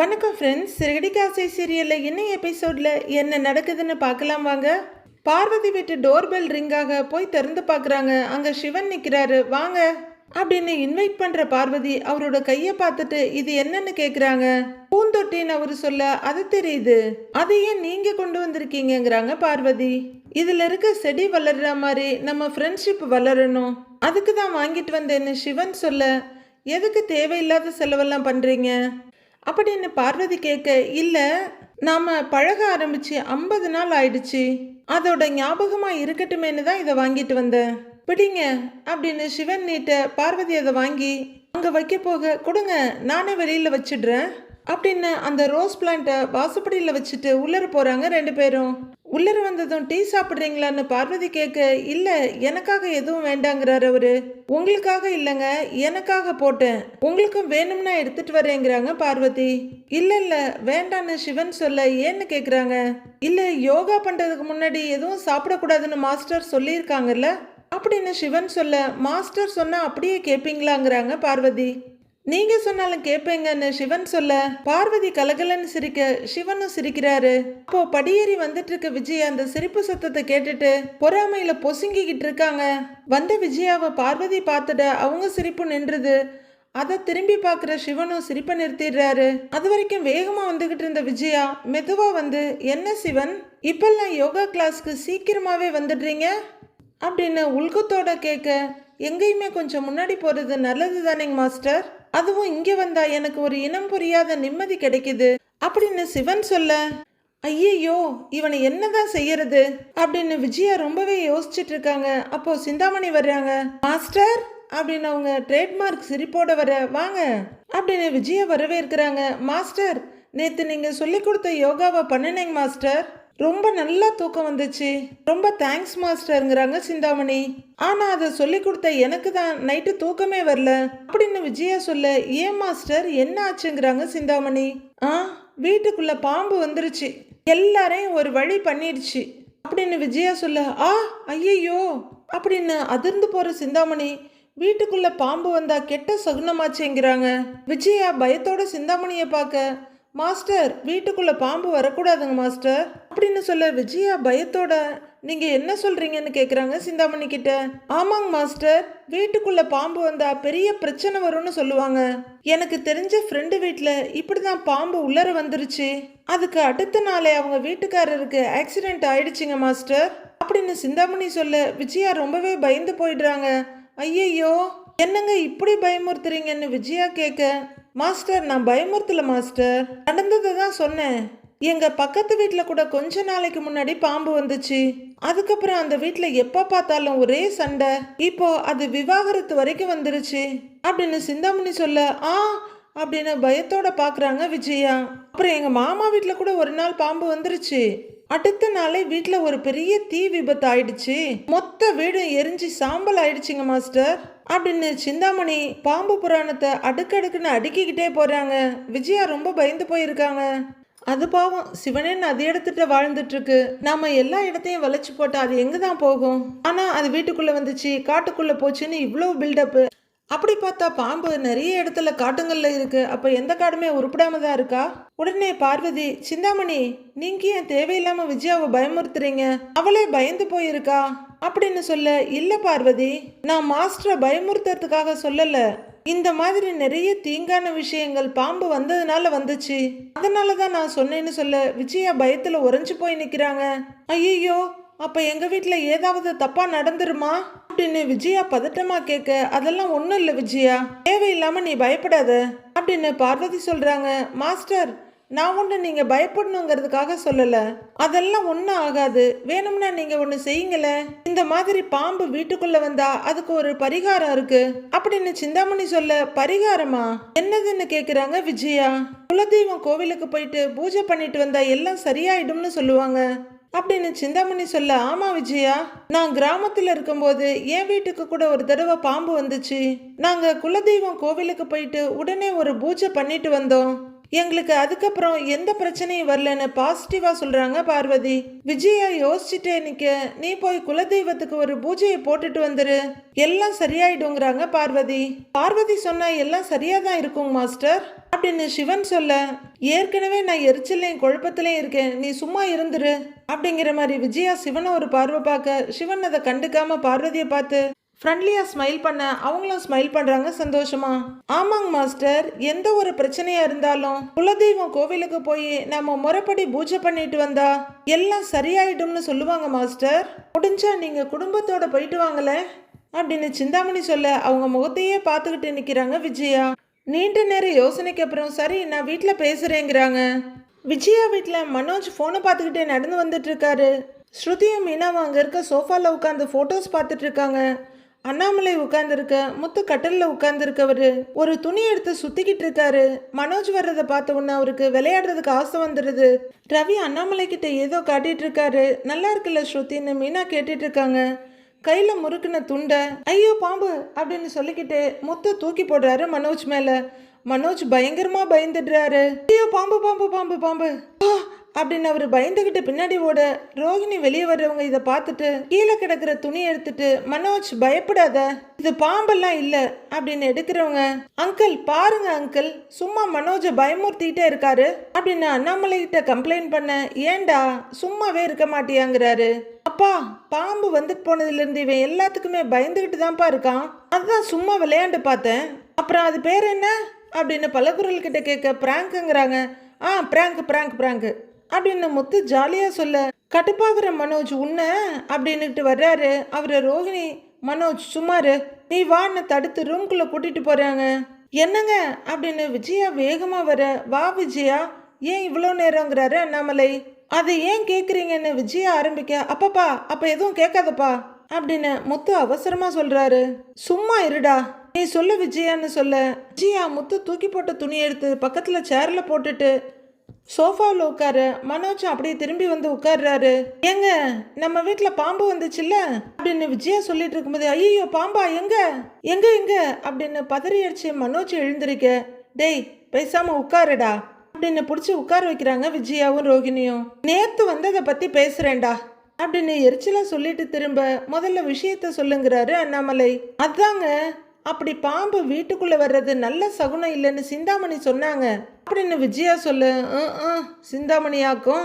வணக்கம் ஃப்ரெண்ட்ஸ் சிறுகடி காசை சீரியலில் இன்னும் எபிசோடில் என்ன நடக்குதுன்னு பார்க்கலாம் வாங்க. பார்வதி வீட்டு டோர் பெல் ரிங்காக போய் திறந்து பார்க்குறாங்க. அங்கே சிவன் நிற்கிறாரு வாங்க. அப்படின்னு இன்வைட் பண்ணுற பார்வதி அவரோட கையை பார்த்துட்டு இது என்னன்னு கேட்குறாங்க பூந்தொட்டின்னு அவர் சொல்ல அது தெரியுது. அதை ஏன் நீங்கள் கொண்டு வந்திருக்கீங்கங்கிறாங்க பார்வதி. இதில் இருக்க செடி வளர்ற மாதிரி நம்ம ஃப்ரெண்ட்ஷிப் வளரணும். அதுக்கு தான் வாங்கிட்டு வந்தேன்னு சிவன் சொல்ல எதுக்கு தேவையில்லாத செலவெல்லாம் பண்ணுறீங்க அப்படின்னு பார்வதி கேட்க இல்லை நாம் பழக ஆரம்பித்து ஐம்பது நாள் ஆயிடுச்சு. அதோட ஞாபகமாக இருக்கட்டுமேனு தான் இதை வாங்கிட்டு வந்தேன் பிடிங்க அப்படின்னு சிவன் நீட்ட பார்வதி அதை வாங்கி அங்கே வைக்க போக கொடுங்க நானே வெளியில் வச்சிடுறேன் அப்படின்னு அந்த ரோஸ் பிளான்ட்டை வாசப்படியில் வச்சுட்டு உள்ளர போகிறாங்க ரெண்டு பேரும். உள்ளர வந்ததும் டீ சாப்பிட்றீங்களான்னு பார்வதி கேட்க இல்லை எனக்காக எதுவும் வேண்டாங்கிறாரு அவரு. உங்களுக்காக இல்லைங்க எனக்காக போட்டேன். உங்களுக்கும் வேணும்னா எடுத்துட்டு வரேங்கிறாங்க பார்வதி. இல்லை இல்லை வேண்டான்னு சிவன் சொல்ல ஏன்னு கேட்குறாங்க இல்லை யோகா பண்ணுறதுக்கு முன்னாடி எதுவும் சாப்பிடக்கூடாதுன்னு மாஸ்டர் சொல்லியிருக்காங்கல்ல? அப்படின்னு சிவன் சொல்ல மாஸ்டர் சொன்னால் அப்படியே கேட்பீங்களாங்கிறாங்க பார்வதி. நீங்க சொன்னாலும் கேட்பேங்கன்னு சிவன் சொல்ல பார்வதி கலகலன்னு சிரிக்க சிவனும் சிரிக்கிறாரு. அப்போ படியேறி வந்துட்டு இருக்க விஜய் அந்த சிரிப்பு சத்தத்தை கேட்டுட்டு பொறாமையில பொசுங்கிக்கிட்டு இருக்காங்க. வந்த விஜயாவை பார்வதி பார்த்துட அவங்க சிரிப்பு நின்றுது. அதை திரும்பி பார்க்குற சிவனும் சிரிப்பை நிறுத்திடுறாரு. அது வரைக்கும் வேகமாக வந்துகிட்டு இருந்த விஜயா மெதுவாக வந்து என்ன சிவன்? இப்பெல்லாம் யோகா கிளாஸ்க்கு சீக்கிரமாகவே வந்துடுறீங்க? அப்படின்னு உள்குத்தோட கேட்க எங்கேயுமே கொஞ்சம் முன்னாடி போகிறது நல்லது தானேங்க மாஸ்டர்? அதுவும் இங்க வந்தா எனக்கு ஒரு இனம் புரியாத நிம்மதி கிடைக்குது அப்படின்னு சிவன் சொல்ல ஐயையோ இவனை என்னதான் செய்யறது? அப்படின்னு விஜயா ரொம்பவே யோசிச்சுட்டு இருக்காங்க. அப்போ சிந்தாமணி வர்றாங்க. மாஸ்டர் அப்படின்னு அவங்க ட்ரேட்மார்க் சிரிப்போட வர வாங்க அப்படின்னு விஜயா வரவேற்கிறாங்க. மாஸ்டர் நேத்து நீங்க சொல்லி கொடுத்த யோகாவை பண்ணினேங்க மாஸ்டர். ரொம்ப நல்லா தூக்கம் வந்துச்சு. ரொம்ப தேங்க்ஸ் மாஸ்டருங்கிறாங்க சிந்தாமணி. ஆனா அதை சொல்லி கொடுத்த எனக்கு தான் நைட்டு தூக்கமே வரல. அப்படின்னு விஜயா சொல்ல ஏன் மாஸ்டர் என்ன ஆச்சுங்கிறாங்க சிந்தாமணி. ஆ வீட்டுக்குள்ள பாம்பு வந்துருச்சு. எல்லாரையும் ஒரு வழி பண்ணிடுச்சு. அப்படின்னு விஜயா சொல்ல ஆ ஐயையோ அப்படின்னு அதிர்ந்து போற சிந்தாமணி. வீட்டுக்குள்ள பாம்பு வந்தா கெட்ட சகுனமாச்சேங்கிறாங்க. விஜயா பயத்தோட சிந்தாமணியை பார்க்க மாஸ்டர் வீட்டுக்குள்ள பாம்பு வரக்கூடாதுங்க மாஸ்டர். அப்படின்னு சொல்ல விஜயா பயத்தோட நீங்க என்ன சொல்றீங்கன்னு கேக்குறாங்க சிந்தாமணி கிட்ட. ஆமாங்க மாஸ்டர் வீட்டுக்குள்ள பாம்பு வந்தா பெரிய பிரச்சனை வரும்னு சொல்லுவாங்க. எனக்கு தெரிஞ்ச ஃப்ரெண்டு வீட்டில் இப்படிதான் பாம்பு உள்ளர வந்துருச்சு. அதுக்கு அடுத்த நாளே அவங்க வீட்டுக்காரருக்கு ஆக்சிடென்ட் ஆயிடுச்சுங்க மாஸ்டர். அப்படின்னு சிந்தாமணி சொல்ல விஜயா ரொம்பவே பயந்து போயிடுறாங்க. ஐயையோ என்னங்க இப்படி பயமுறுத்துறீங்கன்னு விஜயா கேட்க மாஸ்டர் நான் பயமுறுத்தல மாஸ்டர் நடந்ததை தான் சொன்னேன். எங்க பக்கத்து வீட்டில் கூட கொஞ்ச நாளைக்கு முன்னாடி பாம்பு வந்துச்சு. அதுக்கப்புறம் அந்த வீட்டில் எப்போ பார்த்தாலும் ஒரே சண்டை. இப்போ அது விவாகரத்து வரைக்கும் வந்துருச்சு. அப்படின்னு சிந்தாமணி சொல்ல ஆ அப்படின்னு பயத்தோட பார்க்குறாங்க விஜயா. அப்புறம் எங்கள் மாமா வீட்டில் கூட ஒரு நாள் பாம்பு வந்துருச்சு. அடுத்த நாளே வீட்டில் ஒரு பெரிய தீ விபத்து ஆயிடுச்சு. மொத்த வீடும் எரிஞ்சு சாம்பல் ஆயிடுச்சுங்க மாஸ்டர் அப்படின்னு சிந்தாமணி பாம்பு புராணத்தை அடுக்கடுக்குன்னு அடுக்கிக்கிட்டே போகிறாங்க விஜயா ரொம்ப பயந்து போயிருக்காங்க. அது பாவம் சிவனேன்னு அது இடத்துட்ட வாழ்ந்துட்டுருக்கு. நம்ம எல்லா இடத்தையும் வளைச்சு போட்டால் அது எங்கே தான் போகும்? ஆனால் அது வீட்டுக்குள்ளே வந்துச்சு காட்டுக்குள்ளே போச்சுன்னு இவ்வளோ பில்டப்பு அப்படி பார்த்தா பாம்பு நிறைய இடத்துல காட்டுங்களில் இருக்கு. அப்போ எந்த காடுமே உருப்படாம தான் இருக்கா? உடனே பார்வதி சிந்தாமணி நீங்க ஏன் தேவையில்லாம விஜயாவை பயமுறுத்துறீங்க? அவளே பயந்து போயிருக்கா. அப்படின்னு சொல்ல இல்லை பார்வதி நான் மாஸ்டரை பயமுறுத்துறதுக்காக சொல்லலை. இந்த மாதிரி நிறைய தீங்கான விஷயங்கள் பாம்பு வந்ததுனால வந்துச்சு. அதனால தான் நான் சொன்னேன்னு சொல்ல விஜயா பயத்தில் உறைஞ்சு போய் நிற்கிறாங்க ஐயோ அப்போ எங்கள் வீட்டில் ஏதாவது தப்பாக நடந்துருமா? அப்படின்னு விஜயா பதட்டமாக கேட்க அதெல்லாம் ஒன்றும் இல்லை விஜயா. தேவையில்லாமல் நீ பயப்படாத. அப்படின்னு பார்வதி சொல்கிறாங்க மாஸ்டர் நான் ஒன்று நீங்கள் பயப்படணுங்கிறதுக்காக சொல்லலை. அதெல்லாம் ஒன்றும் ஆகாது. வேணும்னா நீங்கள் ஒன்று செய்யுங்களே. இந்த மாதிரி பாம்பு வீட்டுக்குள்ளே வந்தா அதுக்கு ஒரு பரிகாரம் இருக்கு. அப்படின்னு சிந்தாமணி சொல்ல பரிகாரமா? என்னதுன்னு கேட்குறாங்க விஜயா. குலதெய்வம் கோவிலுக்கு போயிட்டு பூஜை பண்ணிட்டு வந்தா எல்லாம் சரியாயிடும்னு சொல்லுவாங்க. அப்படின்னு சிந்தாமணி சொல்ல ஆமா விஜயா. நான் கிராமத்தில் இருக்கும்போது என் வீட்டுக்கு கூட ஒரு தடவை பாம்பு வந்துச்சு. நாங்கள் குலதெய்வம் கோவிலுக்கு போயிட்டு உடனே ஒரு பூஜை பண்ணிட்டு வந்தோம். எங்களுக்கு அதுக்கப்புறம் எந்த பிரச்சனையும் வரலன்னு பாசிட்டிவா சொல்றாங்க பார்வதி. விஜயா யோசிச்சுட்டே நிக்க நீ போய் குலதெய்வத்துக்கு ஒரு பூஜையை போட்டுட்டு வந்துரு. எல்லாம் சரியாயிடுங்கிறாங்க பார்வதி. பார்வதி சொன்னா எல்லாம் சரியா தான் இருக்கும் மாஸ்டர். அப்படின்னு சிவன் சொல்ல ஏற்கனவே நான் எரிச்சலையும் குழப்பத்திலையும் இருக்கேன். நீ சும்மா இருந்துரு. அப்படிங்கிற மாதிரி விஜயா சிவனை ஒரு பார்வை பார்க்க சிவன் அதை கண்டுக்காம பார்வதியை பார்த்து ஃப்ரெண்ட்லியாக ஸ்மைல் பண்ண அவங்களும் ஸ்மைல் பண்ணுறாங்க சந்தோஷமா. ஆமாங்க மாஸ்டர் எந்த ஒரு பிரச்சனையாக இருந்தாலும் குலதெய்வம் கோவிலுக்கு போய் நம்ம முறைப்படி பூஜை பண்ணிட்டு வந்தா எல்லாம் சரியாயிடும்னு சொல்லுவாங்க மாஸ்டர் முடிஞ்சா நீங்கள் குடும்பத்தோட போயிட்டு வாங்களே அப்படின்னு சிந்தாமணி சொல்ல அவங்க முகத்தையே பார்த்துக்கிட்டு நிற்கிறாங்க விஜயா. நீண்ட நேரம் யோசனைக்கு அப்புறம் சரி நான் வீட்டில் பேசுகிறேங்கிறாங்க விஜயா வீட்டில் மனோஜ் ஃபோனை பார்த்துக்கிட்டே நடந்து வந்துட்டு இருக்காரு. ஸ்ருதியும் மீனாவும் அங்கே இருக்க சோஃபாவில் உட்காந்து ஃபோட்டோஸ் பார்த்துட்டு இருக்காங்க. அண்ணாமலை உட்காந்துருக்க முத்து கட்டலில் உட்காந்துருக்கவர் ஒரு துணி எடுத்து சுத்திக்கிட்டு இருக்காரு மனோஜ் வர்றதை பார்த்த உடனே அவருக்கு விளையாடுறதுக்கு ஆசை வந்துடுது. ரவி அண்ணாமலை கிட்ட ஏதோ காட்டிட்டு இருக்காரு நல்லா இருக்குல்ல ஸ்ருத்தின்னு மீனா கேட்டுட்டு இருக்காங்க கையில் முறுக்குன துண்டை ஐயோ பாம்பு அப்படின்னு சொல்லிக்கிட்டு முத்து தூக்கி போடுறாரு மனோஜ் மேலே. மனோஜ் பயங்கரமாக பயந்துடுறாரு. ஐயோ பாம்பு பாம்பு பாம்பு பாம்பு. அப்படின்னு அவர் பயந்துகிட்டு பின்னாடி ஓட ரோகிணி வெளியே வர்றவங்க இதை பார்த்துட்டு கீழே கிடக்கிற துணி எடுத்துட்டு மனோஜ் பயப்படாத. இது பாம்பெல்லாம் இல்ல. அப்படின்னு எடுக்கிறவங்க அங்கிள் பாருங்க அங்கிள். சும்மா மனோஜை பயமுறுத்திட்டே இருக்காரு. அப்படின்னு அண்ணாமலை கிட்ட கம்ப்ளைண்ட் பண்ண ஏன்டா சும்மாவே இருக்க மாட்டியாங்கிறாரு. அப்பா பாம்பு வந்துட்டு போனதுல இருந்து இவன் எல்லாத்துக்குமே பயந்துகிட்டு தான்ப்பா இருக்கான். அதுதான் சும்மா விளையாண்டு பார்த்தேன். அப்புறம் அது பேர் என்ன? அப்படின்னு பலகுரல் கிட்ட கேட்க பிராங்க்குங்கிறாங்க ஆ பிராங்க் பிராங்க் பிராங்க். அப்படின்னு முத்து ஜாலியாக சொல்ல கடுப்பாகிற மனோஜ் உன்ன அப்படின்னுட்டு வர்றாரு. அவரை ரோகிணி மனோஜ் சுமாரு நீ வான்னு தடுத்து ரூம்குள்ளே கூட்டிட்டு போகிறாங்க என்னங்க? அப்படின்னு விஜயா வேகமாக வர வா விஜயா. ஏன் இவ்வளோ நேரங்கிறாரு அண்ணாமலை. அதை ஏன் கேட்குறீங்கன்னு விஜயா ஆரம்பிக்க அப்பப்பா அப்போ எதுவும் கேட்காதப்பா. அப்படின்னு முத்து அவசரமாக சொல்கிறாரு சும்மா இருடா. நீ சொல்ல விஜயான்னு சொல்ல. விஜயா முத்து தூக்கி போட்ட துணி எடுத்து பக்கத்தில் சேரில் போட்டுட்டு சோஃபாவில் உட்கார. மனோஜ் அப்படியே திரும்பி வந்து உட்கார்றாரு. ஏங்க நம்ம வீட்டில் பாம்பு வந்துச்சுல்ல? அப்படின்னு விஜயா சொல்லிட்டு இருக்கும்போது ஐயோ பாம்பா எங்க? எங்க எங்க? அப்படின்னு பதறி அடிச்சு மனோஜ் எழுந்திருக்க. டேய் பேசாம உட்காருடா. அப்படின்னு பிடிச்சி உட்கார வைக்கிறாங்க விஜயாவும் ரோகிணியும். நேத்து அதை பத்தி பேசுறேன்டா. அப்படின்னு எரிச்சலா சொல்லிட்டு திரும்ப முதல்ல விஷயத்த சொல்லுங்கிறாரு அண்ணாமலை. அதாங்க அப்படி பாம்பு வீட்டுக்குள்ள வர்றது நல்ல சகுனம் இல்லைன்னு சிந்தாமணி சொன்னாங்க. அப்படின்னு விஜயா சொல்லு சிந்தாமணியாக்கும்.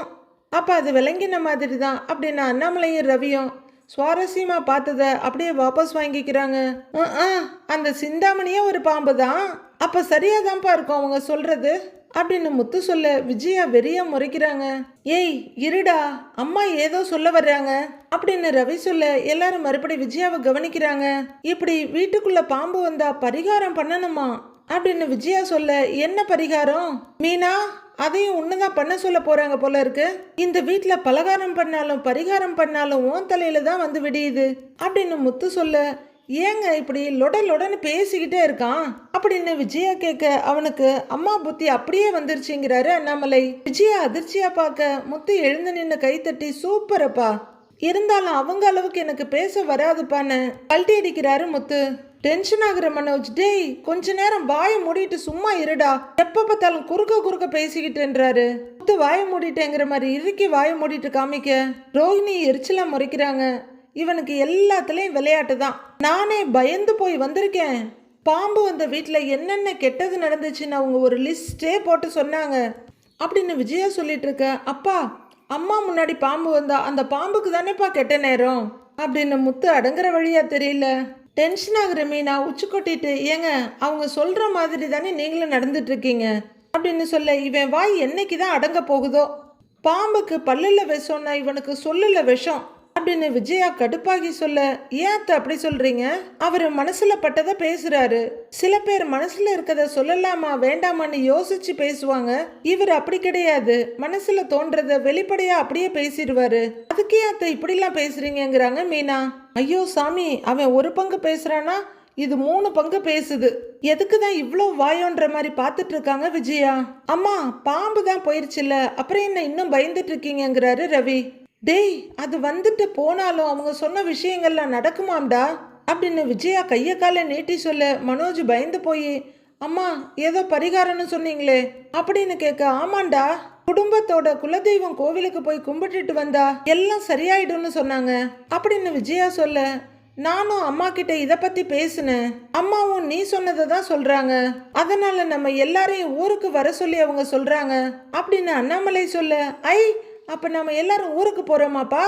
அப்போ அது விளங்கின மாதிரி தான் அப்படின்னு அண்ணாமலையும் ரவியும் சுவாரஸ்யமாக பார்த்தத அப்படியே வாபஸ் வாங்கிக்கிறாங்க. "ம், அந்த சிந்தாமணியே ஒரு பாம்பு தான் அப்ப சரியாதான்ப்பா இருக்கும் அவங்க சொல்கிறது அப்படின்னு முத்து சொல்ல விஜயா வெறியா முறைக்கிறாங்க. ஏய் இருடா அம்மா ஏதோ சொல்ல வர்றாங்க. அப்படின்னு ரவி சொல்ல எல்லாரும் மறுபடி விஜயாவை கவனிக்கிறாங்க. இப்படி வீட்டுக்குள்ள பாம்பு வந்தா பரிகாரம் பண்ணணுமா? அப்படின்னு விஜயா சொல்ல என்ன பரிகாரம்? மீனா அதையும் உன்னதான் பண்ண சொல்ல போறாங்க போல இருக்கு. இந்த வீட்டில் பலகாரம் பண்ணாலும் பரிகாரம் பண்ணாலும் ஓன் தலையில தான் வந்து விடியுது. அப்படின்னு முத்து சொல்ல ஏங்க இப்படி லொட லொடன்னு பேசிக்கிட்டே இருக்கான்? அப்படின்னு விஜயா கேட்க அவனுக்கு அம்மா புத்தி அப்படியே வந்துருச்சுங்கிறாரு அண்ணாமலை. விஜயா அதிர்ச்சியா பார்க்க முத்து எழுந்து நின்று கைத்தட்டி சூப்பரப்பா இருந்தாலும் அவங்க அளவுக்கு எனக்கு பேச வராதுப்பான்னு கழட்டி அடிக்கிறாரு முத்து. டென்ஷன் ஆகுற மனோஜ் டேய் கொஞ்ச நேரம் வாயை மூடிட்டு சும்மா இருடா. எப்ப பார்த்தாலும் குறுக்க குறுக்க பேசிக்கிட்டுன்றாரு. முத்து வாயை மூடிட்டேங்கிற மாதிரி இறுக்கி வாயை மூடிட்டு காமிக்க ரோஹிணி எரிச்சலா முறைக்கிறாங்க. இவனுக்கு எல்லாத்துலேயும் விளையாட்டு தான். நானே பயந்து போய் வந்திருக்கேன். பாம்பு வந்த வீட்டில் என்னென்ன கெட்டது நடந்துச்சுன்னு அவங்க ஒரு லிஸ்டே போட்டு சொன்னாங்க. அப்படின்னு விஜயா சொல்லிட்டு இருக்க அப்பா அம்மா முன்னாடி பாம்பு வந்தா அந்த பாம்புக்கு தானேப்பா கெட்ட நேரம்? அப்படின்னு முத்து அடங்குற வழியா தெரியல. டென்ஷன் ஆகுற மீனா உச்சி கொட்டிட்டு ஏங்க அவங்க சொல்கிற மாதிரி தானே நீங்களும் நடந்துட்டு இருக்கீங்க? அப்படின்னு சொல்ல இவன் வாய் என்னைக்கு தான் அடங்க போகுதோ? பாம்புக்கு பல்லில் விஷம்னா இவனுக்கு சொல்லில் விஷம். அப்படின்னு விஜயா கடுப்பாகி சொல்ல ஏன் அத்தை அப்படி சொல்றீங்க? அவர் மனசுல பட்டதை பேசுறாரு. சில பேர் மனசுல இருக்கத சொல்லலாமா வேண்டாமான்னு யோசிச்சு பேசுவாங்க. இவர் அப்படி கிடையாது. மனசுல தோன்றத வெளிப்படையா அப்படியே பேசிடுவாரு. அதுக்கே அத்தை இப்படிலாம் பேசுறீங்கிறாங்க மீனா. ஐயோ சாமி அவன் ஒரு பங்கு பேசுறானா இது மூணு பங்கு பேசுது. எதுக்கு தான் இவ்வளோ வாயோன்ற மாதிரி பார்த்துட்டு இருக்காங்க விஜயா? அம்மா பாம்பு தான் போயிருச்சுல்ல அப்புறம் என்ன இன்னும் பயந்துட்டு இருக்கீங்கிறாரு ரவி. டேய் அது வந்துட்டு போனாலும் அவங்க சொன்ன விஷயங்கள்லாம் நடக்குமாம்டா? அப்படின்னு விஜயா கையை காலை நீட்டி சொல்ல மனோஜ் பயந்து போய் அம்மா ஏதோ பரிகாரம்னு சொன்னீங்களே அப்படின்னு கேட்க ஆமாண்டா குடும்பத்தோட குலதெய்வம் கோவிலுக்கு போய் கும்பிட்டுட்டு வந்தா எல்லாம் சரியாயிடும்னு சொன்னாங்க அப்படின்னு விஜயா சொல்ல நானும் அம்மா கிட்ட இதை பத்தி பேசினேன் அம்மாவும் நீ சொன்னதை தான் சொல்றாங்க அதனால நம்ம எல்லாரையும் ஊருக்கு வர சொல்லி அவங்க சொல்றாங்க அப்படின்னு அண்ணாமலை சொல்ல ஐ அப்போ நம்ம எல்லாரும் ஊருக்கு போகிறோமாப்பா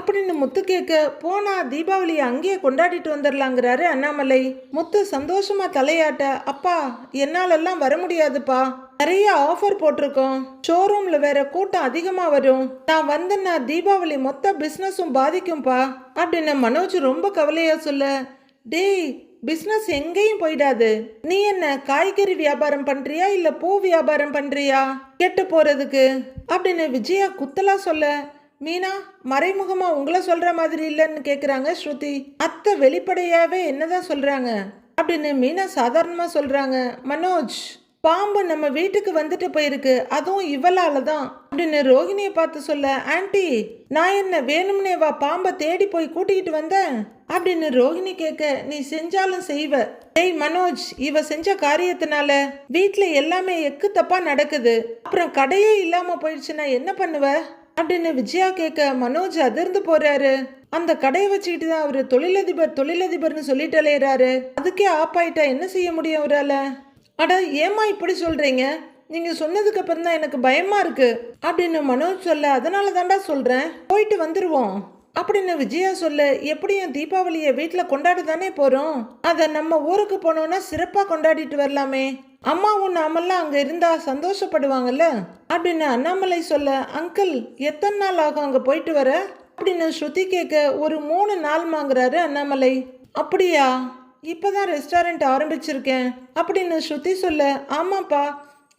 அப்படின்னு முத்து கேட்க போனா தீபாவளியை அங்கேயே கொண்டாடிட்டு வந்துடலாங்கிறாரு அண்ணாமலை. முத்து சந்தோஷமா தலையாட்ட அப்பா என்னாலெல்லாம் வர முடியாதுப்பா. நிறைய ஆஃபர் போட்டிருக்கோம். ஷோரூம்ல வேற கூட்டம் அதிகமா வரும். நான் வந்தேன்னா தீபாவளி மொத்த பிசினஸும் பாதிக்கும்பா அப்படின்னு மனோஜ் ரொம்ப கவலையா சொல்ல டேய் பிஸ்னஸ் எங்கேயும் போயிடாது. நீ என்ன காய்கறி வியாபாரம் பண்றியா இல்ல பூ வியாபாரம் பண்றியா? கெட்டு போறதுக்கு. அப்படின்னு விஜயா குத்தலா சொல்ல மீனா மறைமுகமா உங்களை சொல்ற மாதிரி இல்லைன்னு கேக்குறாங்க ஸ்ருதி. அத்தை வெளிப்படையாவே என்னதான் சொல்றாங்க? அப்படின்னு மீனா சாதாரணமா சொல்றாங்க. மனோஜ் பாம்பு நம்ம வீட்டுக்கு வந்துட்டு போயிருக்கு. அதுவும் இவளால தான். அப்படின்னு ரோகிணியை பார்த்து சொல்ல ஆண்டி நான் என்ன வேணும்னே வா பாம்பை தேடி போய் கூட்டிக்கிட்டு வந்தேன். அப்படின்னு ரோகிணி கேட்க நீ செஞ்சாலும் செய்வ. டேய் மனோஜ் இவ செஞ்ச காரியத்தினால வீட்டில் எல்லாமே எக்கு தப்பா நடக்குது. அப்புறம் கடையே இல்லாம போயிடுச்சுன்னா என்ன பண்ணுவ? அப்படின்னு விஜயா கேட்க மனோஜ் அதிர்ந்து போறாரு. அந்த கடையை வச்சுக்கிட்டு தான் அவரு தொழிலதிபர் தொழிலதிபர்னு சொல்லிட்டு அலையிறாரு. அதுக்கே ஆப்பாயிட்டா என்ன செய்ய முடியும் அவரால்? அட ஏமா இப்படி சொல்றீங்க? நீங்கள் சொன்னதுக்கு அப்புறம் தான் எனக்கு பயமாக இருக்குது அப்படின்னு மனோஜ் சொல்ல அதனால தாண்டா சொல்கிறேன் போயிட்டு வந்துடுவோம் அப்படின்னு விஜயா சொல்ல எப்படியும் தீபாவளியை வீட்டில் கொண்டாட தானே போகிறோம் அதை நம்ம ஊருக்கு போனோம்னா சிறப்பாக கொண்டாடிட்டு வரலாமே. அம்மாவும் நாமெல்லாம் அங்கே இருந்தா சந்தோஷப்படுவாங்கல்ல? அப்படின்னு அண்ணாமலை சொல்ல அங்கிள் எத்தனை நாள் ஆகும் அங்கே போயிட்டு வர? அப்படின்னு ஸ்ருதி கேட்க ஒரு மூணு நாள் வாங்குறாரு அண்ணாமலை. அப்படியா? இப்பதான் ரெஸ்டாரண்ட் ஆரம்பிச்சிருக்கேன். அப்படின்னு ஸ்ருதி சொல்ல ஆமாப்பா.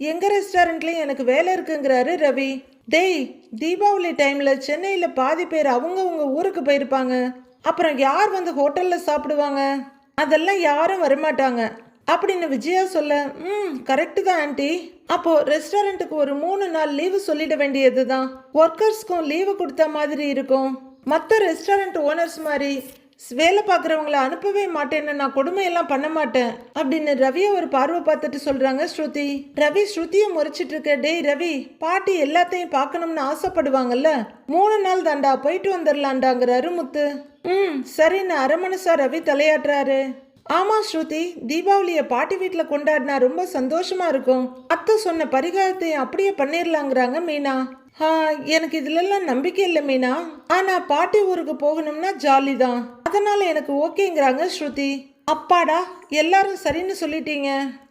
எங்க ரெஸ்டாரண்ட்லயும் எனக்கு வேலை இருக்குங்கிறாரு ரவி. டேய் தீபாவளி டைம்ல சென்னையில பாதி பேர் அவங்கவுங்க ஊருக்கு போயிருப்பாங்க. அப்புறம் யார் வந்து ஹோட்டல்ல சாப்பிடுவாங்க? அதெல்லாம் யாரும் வரமாட்டாங்க. அப்படின்னு விஜயா சொல்ல ம் கரெக்டு தான் ஆண்டி அப்போ ரெஸ்டாரண்ட்டுக்கு ஒரு மூணு நாள் லீவு சொல்லிட வேண்டியது தான் ஒர்க்கர்ஸ்க்கும் லீவு கொடுத்த மாதிரி இருக்கும். மற்ற ரெஸ்டாரண்ட் ஓனர்ஸ் மாதிரி வேலை பார்க்குறவங்கள அனுப்பவே மாட்டேன்னு நான் கொடுமையெல்லாம் பண்ண மாட்டேன் அப்படின்னு ரவியை ஒரு பார்வை பார்த்துட்டு சொல்கிறாங்க ஸ்ருதி. ரவி ஸ்ருதியை முறைச்சிட்டு இருக்க டேய் ரவி பாட்டி எல்லாத்தையும் பார்க்கணும்னு ஆசைப்படுவாங்கல்ல? மூணு நாள் தாண்டா போயிட்டு வந்துடலாண்டாங்கிறாரு முத்து. ம் சரின்னு அரை ரவி தலையாட்டுறாரு. ஆமாம் ஸ்ருதி தீபாவளியை பாட்டி வீட்டில் கொண்டாடினா ரொம்ப சந்தோஷமாக இருக்கும். அத்தை சொன்ன பரிகாரத்தை அப்படியே பண்ணிடலாங்கிறாங்க மீனா. எனக்கு இதுலெல்லாம் நம்பிக்கை இல்லை மீனா. ஆனால் பாட்டி ஊருக்கு போகணும்னா ஜாலி தான் அதனால எனக்கு ஓகேங்கிறாங்க ஸ்ருதி. அப்பாடா எல்லாரும் சரின்னு சொல்லிட்டீங்க.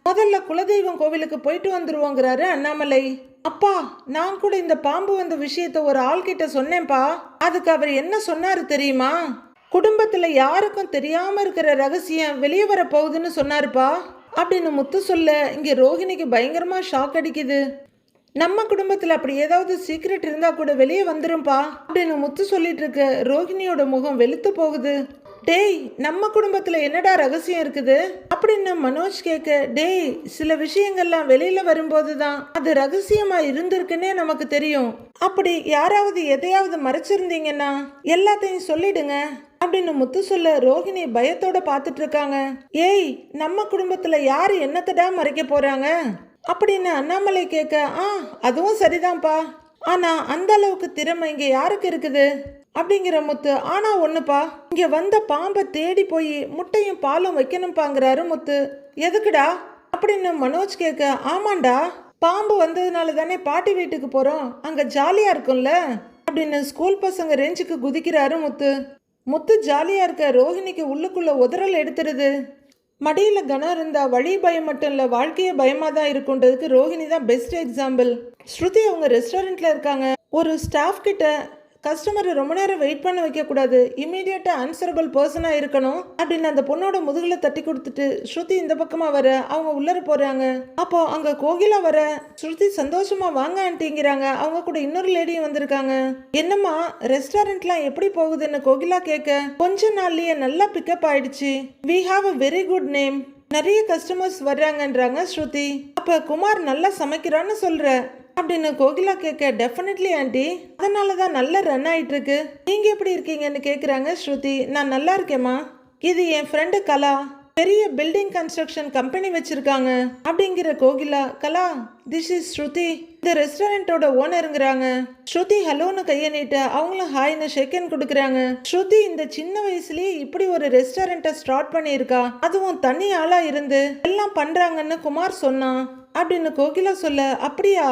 முதல்ல குலதெய்வம் கோவிலுக்கு போயிட்டு வந்துருவோங்கிறாரு அண்ணாமலை. அப்பா நான் கூட இந்த பாம்பு வந்த விஷயத்த ஒரு ஆள்கிட்ட சொன்னேன்ப்பா. அதுக்கு அவர் என்ன சொன்னாரு தெரியுமா? குடும்பத்துல யாருக்கும் தெரியாம இருக்கிற ரகசியம் வெளியே வர போகுதுன்னு சொன்னாருப்பா. அப்படின்னு முத்து சொல்ல இங்க ரோகிணிக்கு பயங்கரமா ஷாக் அடிக்குது. நம்ம குடும்பத்தில் அப்படி ஏதாவது சீக்ரெட் இருந்தால் கூட வெளியே வந்துரும்பா. அப்படின்னு முத்து சொல்லிட்டு இருக்க. ரோஹிணியோட முகம் வெளுத்து போகுது. டேய் நம்ம குடும்பத்தில் என்னடா ரகசியம் இருக்குது? அப்படின்னு மனோஜ் கேட்க டேய் சில விஷயங்கள்லாம் வெளியில் வரும்போது தான் அது ரகசியமாக இருந்திருக்குன்னே நமக்கு தெரியும். அப்படி யாராவது எதையாவது மறைச்சிருந்தீங்கன்னா எல்லாத்தையும் சொல்லிடுங்க. அப்படின்னு முத்து சொல்ல ரோகிணி பயத்தோட பார்த்துட்டு இருக்காங்க. ஏய் நம்ம குடும்பத்தில் யார் என்னத்தடா மறைக்க போகிறாங்க அப்படின்னு அண்ணாமலை கேட்க ஆ அதுவும் சரிதான்ப்பா. ஆனா அந்த அளவுக்கு திறமை இங்க யாருக்கு இருக்குது? அப்படிங்கிற முத்து ஆனா ஒண்ணுப்பா. இங்க வந்த பாம்பை தேடி போய் முட்டையும் பாலும் வைக்கணும்பாங்கிறாரு முத்து. எதுக்குடா? அப்படின்னு மனோஜ் கேட்க ஆமாண்டா. பாம்பு வந்ததுனால தானே பாட்டி வீட்டுக்கு போறோம். அங்க ஜாலியா இருக்கும்ல? அப்படின்னு ஸ்கூல் பசங்க ரேஞ்சுக்கு குதிக்கிறாரு முத்து. முத்து ஜாலியா இருக்க ரோஹிணிக்கு உள்ளுக்குள்ள உதறல் எடுத்துருது மடியில் கனம் இருந்தா வழி பயம் மட்டும் இல்லை வாழ்க்கையே பயமாக தான் இருக்குன்றதுக்கு ரோஹிணி தான் பெஸ்ட் எக்ஸாம்பிள் ஸ்ருதி அவங்க ரெஸ்டாரண்ட்டில் இருக்காங்க. ஒரு ஸ்டாஃப் கிட்ட கஸ்டமரை ரொம்ப நேரம் வெயிட் பண்ண வைக்கக்கூடாது. இமீடியட்டாக ஆன்சரபிள் பர்சனாக இருக்கணும். அப்படின்னு அந்த பொண்ணோட முதுகில் தட்டி கொடுத்துட்டு ஸ்ருதி இந்த பக்கமாக வர அவங்க உள்ளர போகிறாங்க அப்போ அங்கே கோகிலா வர ஸ்ருதி சந்தோஷமாக வாங்க ஆண்டிங்கிறாங்க. அவங்க கூட இன்னொரு லேடியும் வந்திருக்காங்க. என்னம்மா ரெஸ்டாரண்ட்லாம் எப்படி போகுதுன்னு கோகிலா கேட்க கொஞ்ச நாள்லயே நல்லா பிக்கப் ஆயிடுச்சு. We have a very good name நிறைய கஸ்டமர்ஸ் வர்றாங்கன்றாங்க ஸ்ருதி. அப்போ குமார் நல்லா சமைக்கிறான்னு சொல்கிற அப்படின்னு கோகிலா கேட்க டெஃபினெட்லி ஆண்டி அதனால தான் நல்லா ரன் ஆயிட்டு இருக்கு நீங்க எப்படி இருக்கீங்கன்னு கேட்குறாங்க ஸ்ருதி. நான் நல்லா இருக்கேம்மா. இது என் ஃப்ரெண்டு கலா. பெரிய பில்டிங் கன்ஸ்ட்ரக்ஷன் கம்பெனி வச்சிருக்காங்க. அப்படிங்கிற கோகிலா கலா திஸ் இஸ் ஸ்ருதி. இந்த ரெஸ்டாரண்டோட ஓனருங்கிறாங்க ஸ்ருதி ஹலோன்னு கையை நீட்ட அவங்களும் ஹாய்னு ஷெக்கன் கொடுக்குறாங்க. ஸ்ருதி இந்த சின்ன வயசுலயே இப்படி ஒரு ரெஸ்டாரண்ட்டை ஸ்டார்ட் பண்ணியிருக்கா. அதுவும் தனி ஆளா இருந்து எல்லாம் பண்றாங்கன்னு குமார் சொன்னான். அப்படின்னு கோகிலா சொல்ல அப்படியா?